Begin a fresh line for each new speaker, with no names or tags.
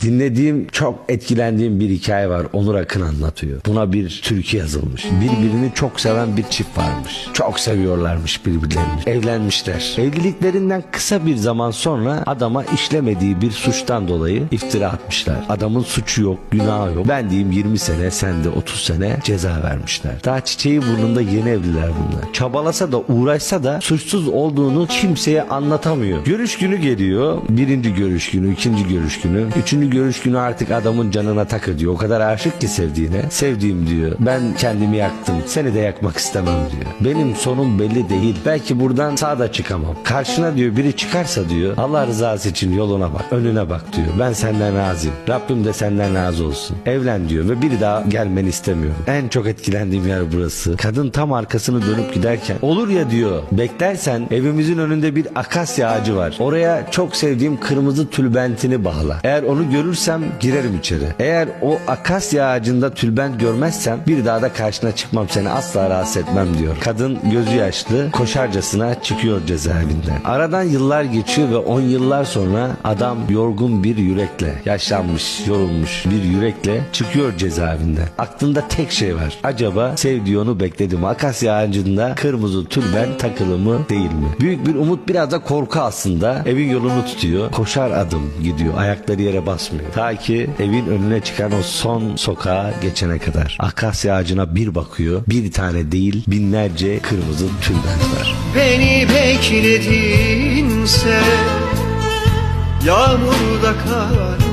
Dinlediğim çok etkilendiğim bir hikaye var. Onur Akın anlatıyor. Buna bir türkü yazılmış. Birbirini çok seven bir çift varmış. Çok seviyorlarmış birbirlerini. Evlenmişler. Evliliklerinden kısa bir zaman sonra adama işlemediği bir suçtan dolayı iftira atmışlar. Adamın suçu yok, günahı yok. Ben diyeyim 20 sene, sen de 30 sene ceza vermişler. Daha çiçeği burnunda yeni evliler bunlar. Çabalasa da uğraşsa da suçsuz olduğunu kimseye anlatamıyor. Görüş günü geliyor. Birinci görüş günü, ikinci görüş günü. Üçüncü görüş günü artık adamın canına tak ediyor. O kadar aşık ki sevdiğine. Sevdiğim diyor. Ben kendimi yaktım. Seni de yakmak istemem diyor. Benim sonum belli değil. Belki buradan sağda çıkamam. Karşına diyor biri çıkarsa diyor. Allah rızası için yoluna bak. Önüne bak diyor. Ben senden razıyım. Rabbim de senden razı olsun. Evlen diyor ve bir daha gelmeni istemiyorum. En çok etkilendiğim yer burası. Kadın tam arkasını dönüp giderken olur ya diyor. Beklersen evimizin önünde bir akasya ağacı var. Oraya çok sevdiğim kırmızı tülbentini bağla. Eğer onu görürsem girerim içeri. Eğer o akasya ağacında tülbent görmezsem bir daha da karşına çıkmam seni asla rahatsız etmem diyor. Kadın gözü yaşlı koşarcasına çıkıyor cezaevinden. Aradan yıllar geçiyor ve 10 yıllar sonra adam yorgun bir yürekle yaşlanmış yorulmuş bir yürekle çıkıyor cezaevinden. Aklında tek şey var. Acaba sevdiği onu bekledi mi? Akasya ağacında kırmızı tülbent takılı mı değil mi? Büyük bir umut biraz da korku aslında. Evin yolunu tutuyor. Koşar adım gidiyor. Ayakları yere basmıyor. Ta ki evin önüne çıkan o son sokağa geçene kadar. Akasya ağacına bir bakıyor. Bir tane değil binlerce kırmızı tülbent var.
Beni bekledinse Yağmurda kar